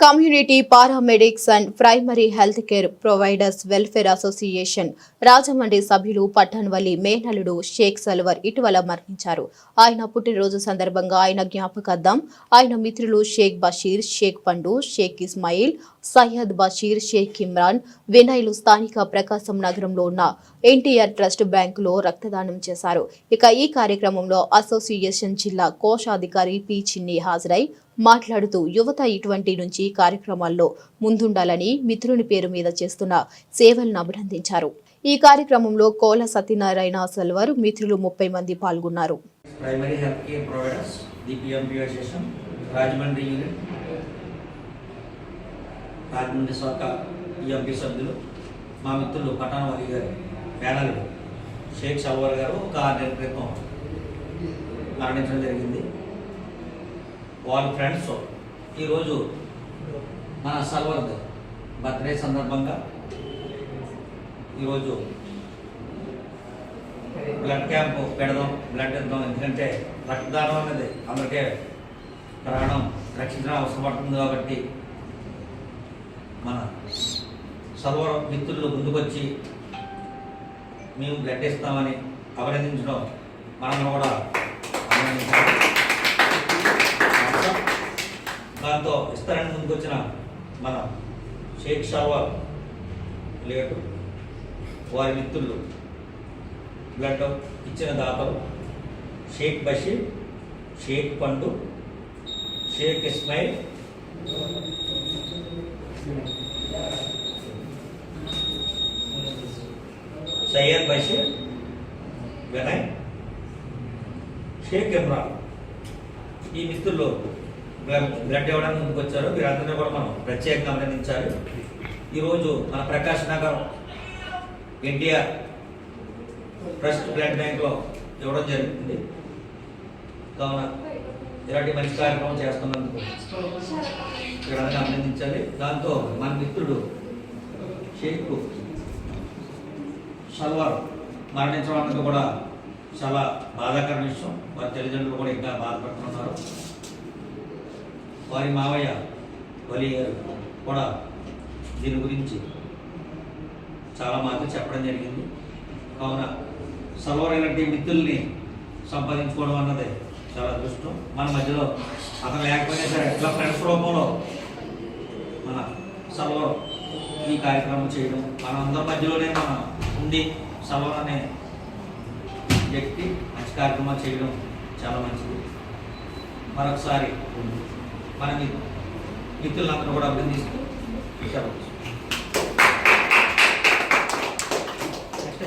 Community paramedics and primary health care providers welfare association Rajahmundry సభ్యులు పట్టణవల్లి మేనలుడు షేక్ సల్వర్ ఇటీవల మరణించారు. ఆయన పుట్టినరోజు సందర్భంగా ఆయన జ్ఞాపకార్థం ఆయన మిత్రులు షేక్ బషీర్ షేక్ పండు షేక్ ఇస్మాయిల్ సయ్యద్ బషీర్ షేక్ ఇమ్రాన్ వినయ్లు స్థానిక ప్రకాశం నగరంలో ఉన్న ఎన్టీఆర్ ట్రస్ట్ బ్యాంకులో రక్తదానం చేశారు. ఇక ఈ కార్యక్రమంలో అసోసియేషన్ జిల్లా కోశాధికారి పి చిన్ని హాజరై మాట్లాడుతూ యువత ఇటువంటి నుంచి కార్యక్రమాల్లో ముందుండాలని మిత్రుని పేరు మీద చేస్తున్న సేవలను అభినందించారు. ఈ కార్యక్రమంలో కోల సత్యనారాయణ సల్వారు మిత్రులు ముప్పై మంది పాల్గొన్నారు. Primary health care providers DPMP Rajahmundry unit Rajahmundry శాఖ ఈఎంపీ సభ్యులు మా మిత్రులు పటాన్ వలి గారు మేనలుడు షేక్ సల్వార్ గారు ఒక ఆరు నెలల క్రితం మరణించడం జరిగింది. వాళ్ళ ఫ్రెండ్స్ ఈరోజు మన సర్వర్ బర్త్డే సందర్భంగా ఈరోజు బ్లడ్ క్యాంప్ పెడదాం బ్లడ్ ఇద్దాం. ఎందుకంటే రక్తదానం అనేది అందరికీ ప్రాణం రక్షించడం అవసరం పడుతుంది కాబట్టి మన సర్వర్ మిత్రులు ముందుకొచ్చి మేము బ్లడ్ ఇస్తామని అభినందించడం మనం కూడా అభినందించాలి దాంతో ఇస్తారని ముందుకొచ్చిన మన షేక్ షావర్ లేటు వారి మిత్రులు బ్లడ్ ఇచ్చిన దాతలు షేక్ బషీర్ షేక్ పండు షేక్ ఇస్మాయిల్ సయ్యద్ బషీర్ వినయ్ షేక్ ఇమ్రాన్. ఈ మిత్రులు బ్లడ్ ఇవ్వడానికి ముందుకు వచ్చారు వీరందరినీ కూడా మనం ప్రత్యేకంగా అభినందించాలి. ఈరోజు మన Prakash Nagar NTR trust blood బ్యాంక్లో ఇవ్వడం జరుగుతుంది కావున ఇలాంటి మంచి కార్యక్రమం చేస్తున్నందుకు వీరందరినీ అభినందించాలి. దాంతో మన మిత్రుడు షేక్ సల్వార్ మరణించడం అన్నది కూడా చాలా బాధాకర విషయం. వారి తల్లిదండ్రులు కూడా ఇంకా బాధపడుతున్నారు. వారి మావయ్య బలి గారు కూడా దీని గురించి చాలా మాత్రం చెప్పడం జరిగింది. కావున సల్వరైనటువంటి మిత్రుల్ని సంపాదించుకోవడం అన్నది చాలా అదృష్టం. మన మధ్యలో అతను లేకపోయినా సరే ఇట్లా ఫ్రెండ్స్ రూపంలో మన సర్వర్ ఈ కార్యక్రమం చేయడం మన అందరి మధ్యలోనే మన ఉండి సల్వర్ అనే వ్యక్తి మంచి కార్యక్రమాలు చేయడం చాలా మంచిది. మరొకసారి మన మిత్రులందరూ కూడా అభినందిస్తూ సెలవు